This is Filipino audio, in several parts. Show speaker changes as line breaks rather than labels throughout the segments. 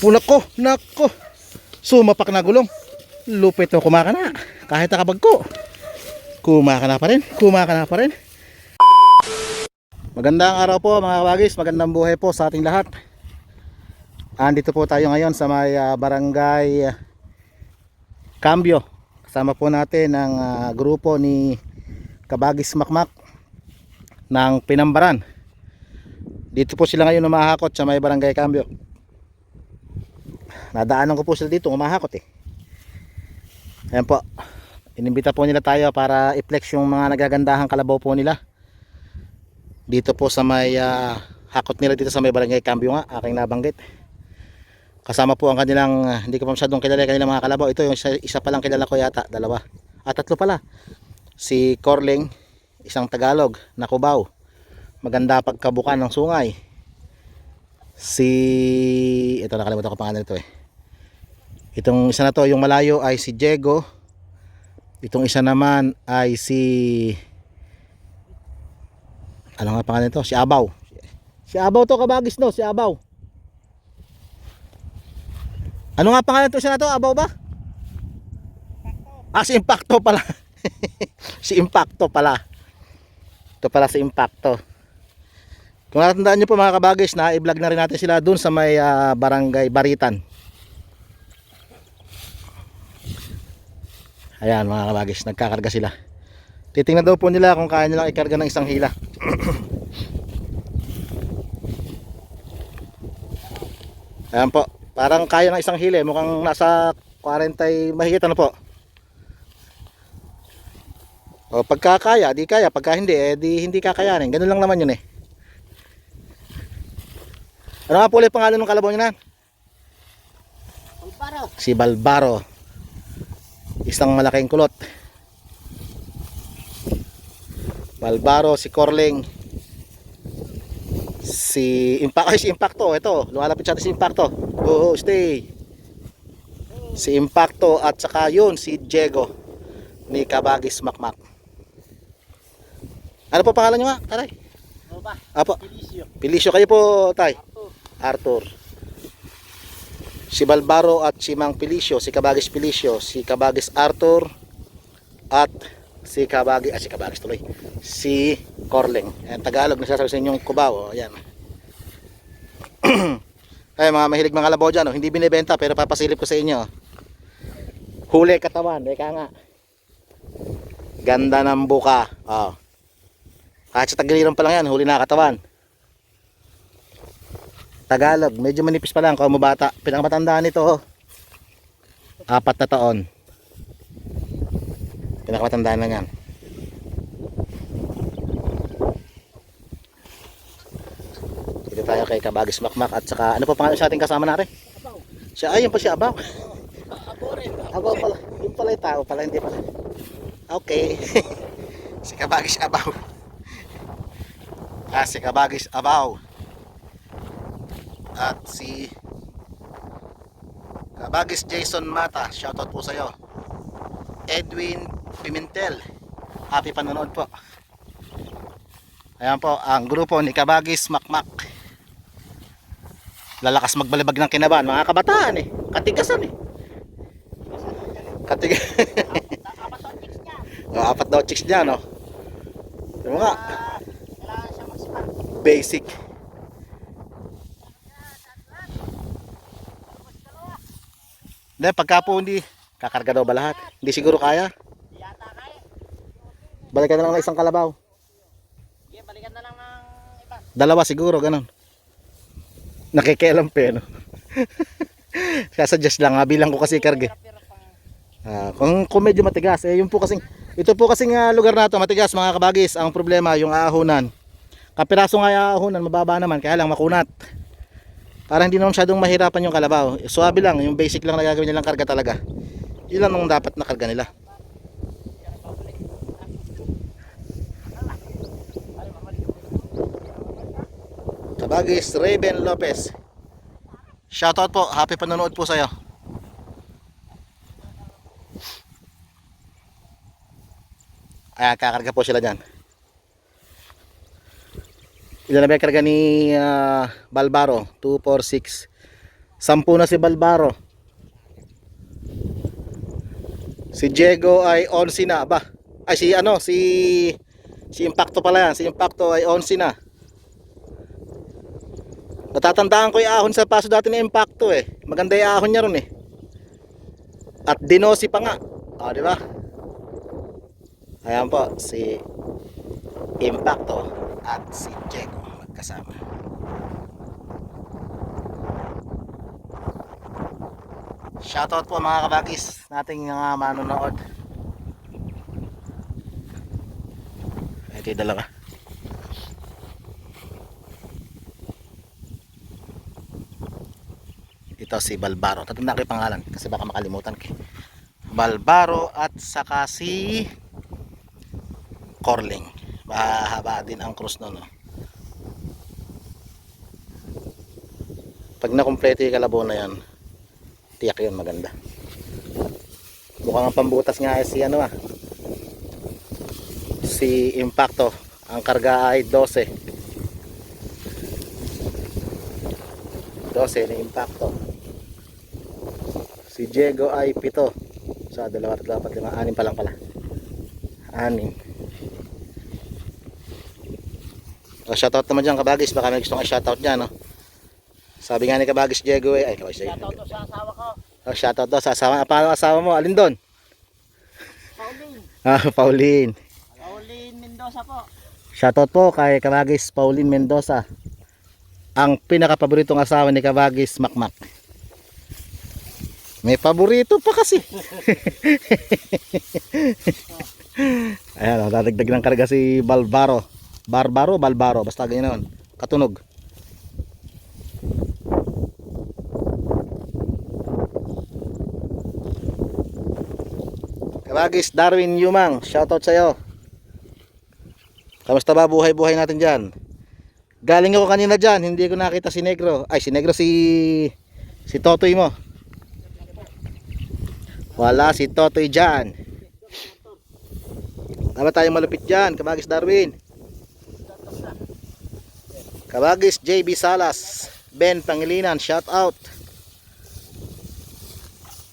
Pulak ko, nako. Sumapak na gulong. Lupit na kumaka na. Kahit nakabag ko. Kumaka na pa rin. Kumaka na pa rin. Magandang araw po mga kabagis. Magandang buhay po sa ating lahat. Andito po tayo ngayon sa may ah, barangay ah, Cambio. Kasama po natin ang ah, grupo ni Kabagis Makmak ng Pinambaran. Dito po sila ngayon umahakot sa may barangay Cambio. Nadaanan ko po sila dito umahakot eh. Ayan po. Inimbita po nila tayo para i-flex yung mga nagagandahang kalabaw po nila. Dito po sa may ah, hakot nila dito sa may barangay Cambio nga, aking nabanggit. Kasama po ang kanilang, ah, hindi ko pa masyadong kilala kanilang mga kalabaw. Ito yung isa, isa pa lang kilala ko yata, dalawa. At tatlo pala. Si Corling, isang Tagalog na Cubao. Maganda pagkabukan ng sungay. Si, ito nakalimutan ko pangalan nito eh. Itong isa na to, yung malayo ay si Diego. Itong isa naman ay si ano nga pangalan nito? Si Abaw. Si Abaw to kabagis no, si Abaw. Ano nga pangalan to siya na to? Abaw ba? Ah, si Impacto pala. si Impacto pala. Ito pala si Impacto. Kung natandaan nyo po mga kabagis, na i-vlog na rin natin sila dun sa may ah, barangay Baritan. Ayan mga kabagis, nagkakarga sila. Titingnan daw po nila kung kaya nilang ikarga ng isang hila. Ayan po, parang kaya ng isang hila. eh. Mukhang nasa 40 mahigit ano po. O pagka kaya, di kaya. Pagka hindi, eh, di hindi kakayanin. Ganun lang naman yun eh. Ano nga po ulit pangalan ng kalabaw niya na?
Pulparo.
Si Balbaro. Isang malaking kulot. Balbaro, si Corling. Si Impact, ay si Impacto, ito, lumalapit siya si Impacto. Oo, stay. Si Impacto at saka yun, si Diego ni Kabagis Makmak. Ano po pangalan niyo nga, taray?
Ano ba?
Apo,
Pilisyo.
Pilisyo kayo po, tay. Arthur. Si Balbaro at si Mang Pilicio, si Kabagis Pilicio, si Kabagis Arthur at si Kabagis, ah, si Kabagis tuloy. Si Corling. Ayan, Tagalog nagsasabi sa inyong Cubao. Ayan. Ay, mga mahilig mga labaw dyan, oh. hindi binibenta pero papasilip ko sa inyo. Huli katawan, eka nga. Ganda ng buka. Oh. Kahit sa tagiliran pa lang yan, huli na katawan. Tagalog, medyo manipis pa lang kung mabata. Pinakamatandaan nito, oh. Apat na taon. Pinakamatandaan na yan. Dito tayo kay Kabagis Makmak at saka ano pa pangalan sa ating kasama natin?
Abaw.
Siya ay yung pa siya abaw.
Abore.
Abaw pala. Yung pala yung tao pala hindi pala. Okay. si Kabagis abaw. Ah, si Kabagis abaw. At si Kabagis Jason Mata. Shoutout po sa iyo. Edwin Pimentel. Happy panonood po. Ayan po, ang grupo ni Kabagis Makmak. Lalakas magbalibag ng kinabahan. Mga kabataan eh. Katigasan eh. Katig
Apat ang chicks niya.
oh, apat daw chicks niya, no? Yung nga,
Ah,
basic. Hindi, pagka po hindi, kakarga daw ba lahat? Hindi siguro kaya.
Yata kaya.
Balikan na lang ng isang kalabaw.
Sige, balikan na lang ng iba.
Dalawa siguro, ganun. Nakikialam pa, no? Sasuggest lang, ha? bilang ko kasi karga. Ah, kung, kung medyo matigas, eh, yung po kasing, ito po kasing ah, lugar na to, matigas mga kabagis. Ang problema, yung aahunan. Kapiraso nga yung aahunan, mababa naman, kaya lang makunat. Para hindi naman masyadong mahirapan yung kalabaw. Suwabe lang, yung basic lang na gagawin nilang karga talaga. Yun lang ang dapat na karga nila. Kabagis Raven Lopez. Shoutout po, happy panonood po sa'yo. Ayan, kakarga po sila dyan. Ilan na ba karga ni ah, Balbaro? 2, 4, 6, Sampu na si Balbaro. Si Diego ay 11 na ba? Ay si ano, si si Impacto pala yan. Si Impacto ay 11 na. Natatandaan ko yung ahon sa paso dati ni Impacto eh. Maganda yung ahon niya ron eh. At dinosi pa nga. Ah, di ba? Ayan po, si Impacto at si Diego magkasama. Shoutout po mga kabagis nating mga manonood. Ito yung dalawa. Ito si Balbaro. Tatanda ko yung pangalan kasi baka makalimutan ko. Balbaro at saka si Corling mahaba din ang cross nun no? pag nakumpleto yung kalabo na yan tiyak yun maganda. Mukhang ang pambutas nga ay si ano ah si impacto. Ang karga ay 12 12 ni impacto. Si Diego ay 7 sa so, 2, 3, 4, 5, 6 pa lang pala. 6 So, shoutout naman dyan kabagis. Baka may gustong shoutout dyan. No? Sabi nga ni kabagis Diego eh. Ay, kabagis Diego.
Shoutout to sa asawa ko.
Oh, shoutout to sa asawa. Ah, paano asawa mo? Alin doon?
Pauline.
Ah, Pauline.
Pauline Mendoza po.
Shoutout po kay kabagis Pauline Mendoza. Ang pinakapaboritong asawa ni kabagis Makmak. May paborito pa kasi. Ayan, oh, dadagdag ng karga si Balbaro. Barbaro, Balbaro, basta ganyan nun. Katunog. Kabagis Darwin Yumang, shoutout sa'yo. Kamusta ba buhay-buhay natin dyan? Galing ako kanina dyan, hindi ko nakita si Negro. Ay, si Negro si si Totoy mo. Wala si Totoy dyan. Tama tayo malupit dyan, Kabagis Darwin. Kabagis JB Salas, Ben Pangilinan, shout out.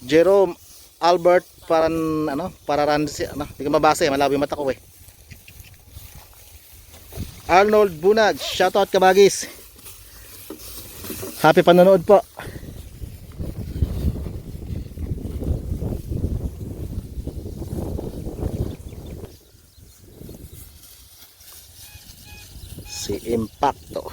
Jerome Albert paran ano, pararan ano, hindi ko mabasa eh, malabo yung mata ko eh. Arnold Bunag, shoutout kabagis. Happy panonood po. Si Impacto.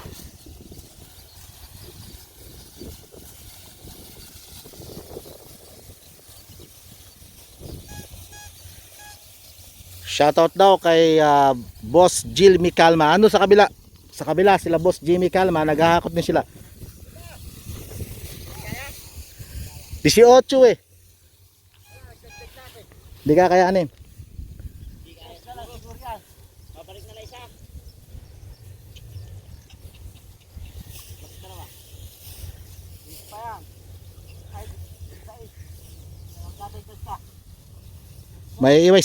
Shoutout daw kay ah, Boss Jimmy Calma. Ano sa kabila? Sa kabila sila Boss Jimmy Calma, naghahakot din sila. 18 eh. Hindi ka.
Magdadagdag pa.
May iway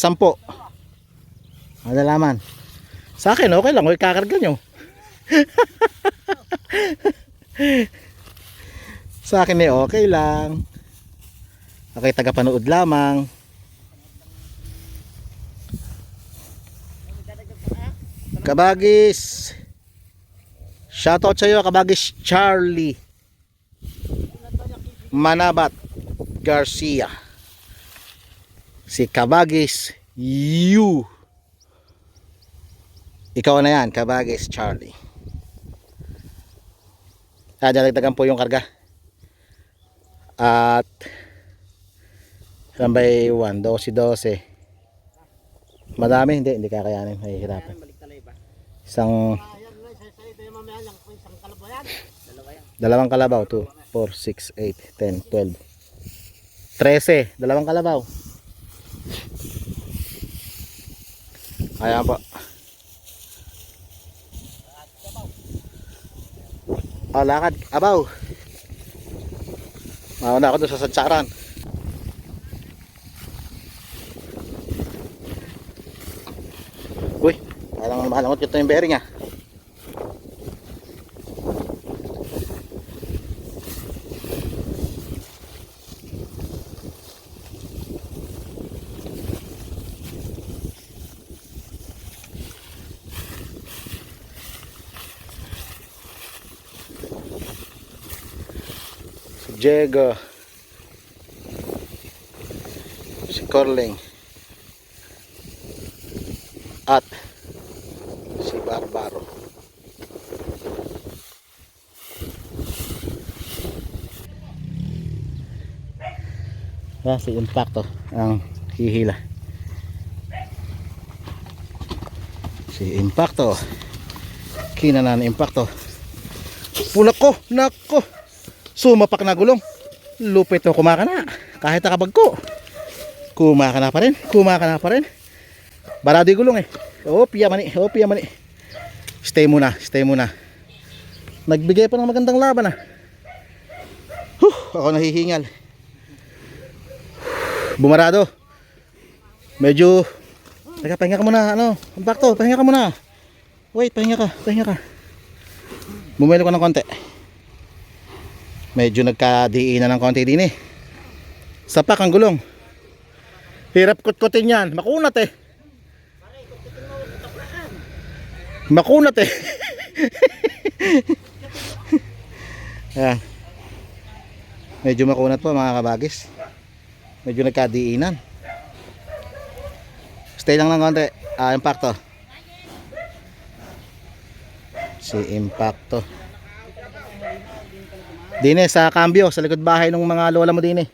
10. Madalaman. Sa akin okay lang, okay kakarga nyo. Sa akin eh okay lang. Okay, tagapanood lamang. Kabagis. Shoutout sa iyo, Kabagis Charlie Manabat Garcia. Si Kabagis you. Ikaw na yan, Kabagis Charlie. Ah, dadagdagan po yung karga. At ba 1, 12, 12. Madami, hindi, hindi kakayanin. Mahihirapan. Isang. Dalawang kalabaw. 2, 4, 6, 8, 10, 12. 13. Dalawang kalabaw. Ayan po. Oh, lakad. Abaw. Mauna ako doon sa sadsaran. Uy, parang mahalangot ito yung bearing ah. Diego. Si Corling. At si Barbaro. Ah, si Impacto ang hihila. Si Impacto. Kinanan Impacto. Pula ko, nako. Sumapak na gulong. Lupit to kumakana. Kahit nakabag ko. Kumakana pa rin. Kumakana pa rin. Barado gulong eh. Oh, piya mani. Oh, piya mani. Stay muna. Stay muna. Nagbigay pa ng magandang laban ah. Huh, ako nahihingal. Bumarado. Medyo Teka, pahinga ka muna. Ano? Impacto, pahinga ka muna. Wait, pahinga ka. Pahinga ka. Bumelo ko ng konti. Medyo nagkadiinan ng konti din eh. Sapak ang gulong. Hirap kutkutin yan. Makunat eh. Makunat eh. Ayan. Medyo makunat po mga kabagis. Medyo nagkadiinan. Stay lang ng konti. Ah, impacto. Si impacto. Dine sa cambio sa likod bahay ng mga lola mo dine.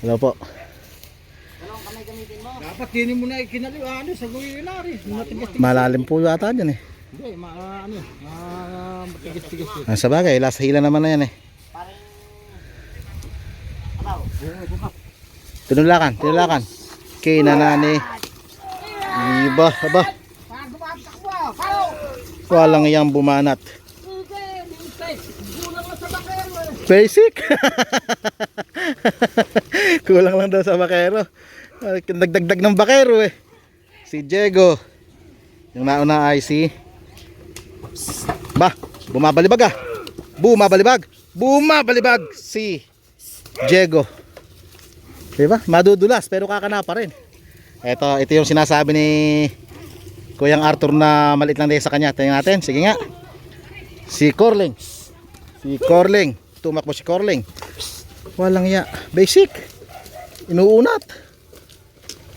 Hello po.
Dapat dinin mo na ikinaliw ano sa. Matigas
Malalim po yata dyan eh.
Hindi, ma ano, ma matigas-tigas yun.
Ah, sa bagay, lasa hila naman na yan eh. Tinulakan, tinulakan. Kinanani. Iba, aba.
Bago ba ang takbo? Kalo!
Walang iyang bumanat. Basic. Kulang lang daw sa bakero. Nagdagdag ng bakero eh. Si Diego. Yung nauna ay si Ba, bumabalibag ah. Bumabalibag. Bumabalibag si Diego. Diba? Madudulas pero kakana pa rin. Ito, ito yung sinasabi ni Kuyang Arthur na maliit lang din sa kanya. Tingnan natin. Sige nga. Si Corling. Si Corling. Tumakbo si Corling. Walang ya. Basic. Inuunat.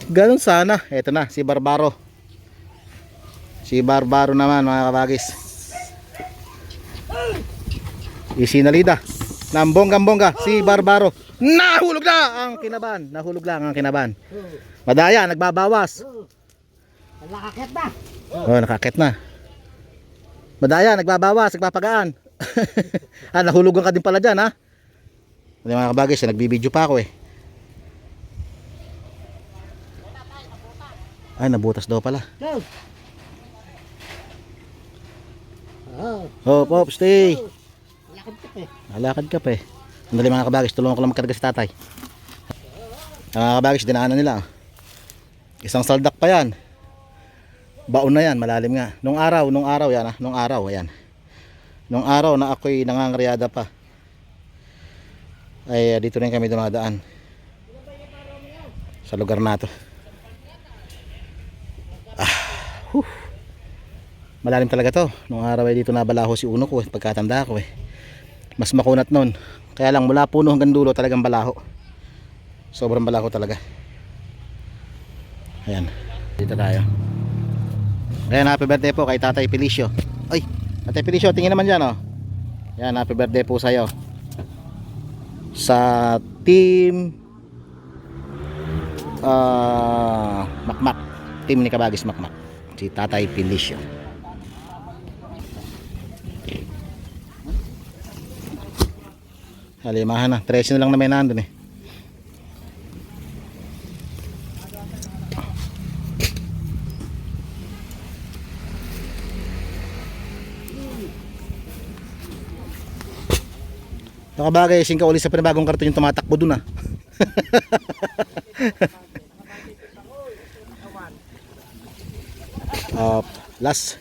Ganun sana. Ito na, si Barbaro. Si Barbaro naman mga kabagis. Isinalida. Ng bonggang-bongga. Si Barbaro. Nahulog na ang kinaban. Nahulog lang ang kinaban. Madaya, nagbabawas.
Nakakit na.
Oh, nakakit na. Madaya, nagbabawas, nagpapagaan. ah, nahulugan ka din pala dyan, ha? Hindi mga kabagay, siya nagbibideo pa ako eh. Ay, nabutas daw pala.
Go! Oh,
Hop, hop, stay.
lakad ka pa eh.
Nalakad ka pa eh. Sandali mga kabagis, tulungan ko lang magkarga si tatay. Ang mga kabagis, dinaanan nila. oh. Isang saldak pa yan. Baon na yan, malalim nga. Nung araw, nung araw yan ah, nung araw, ayan. Nung araw na ako'y nangangaryada pa. Ay, ah, dito rin kami dumadaan. Sa lugar na to. Ah. Malalim talaga to. Nung araw ay dito nabalaho si Uno ko, eh, pagkatanda ko eh mas makunat nun kaya lang mula puno hanggang dulo talagang balaho sobrang balaho talaga ayan dito tayo ayan happy birthday po kay tatay Felicio. Ay tatay Felicio tingin naman dyan oh. Ayan happy birthday po sa'yo. Sa team ah makmak. Team ni Kabagis makmak. Si tatay Felicio. Halimahan na. 13 na lang na may nandun eh. Nakabagay, singka uli sa panibagong karton yung tumatakbo dun ah. Up, last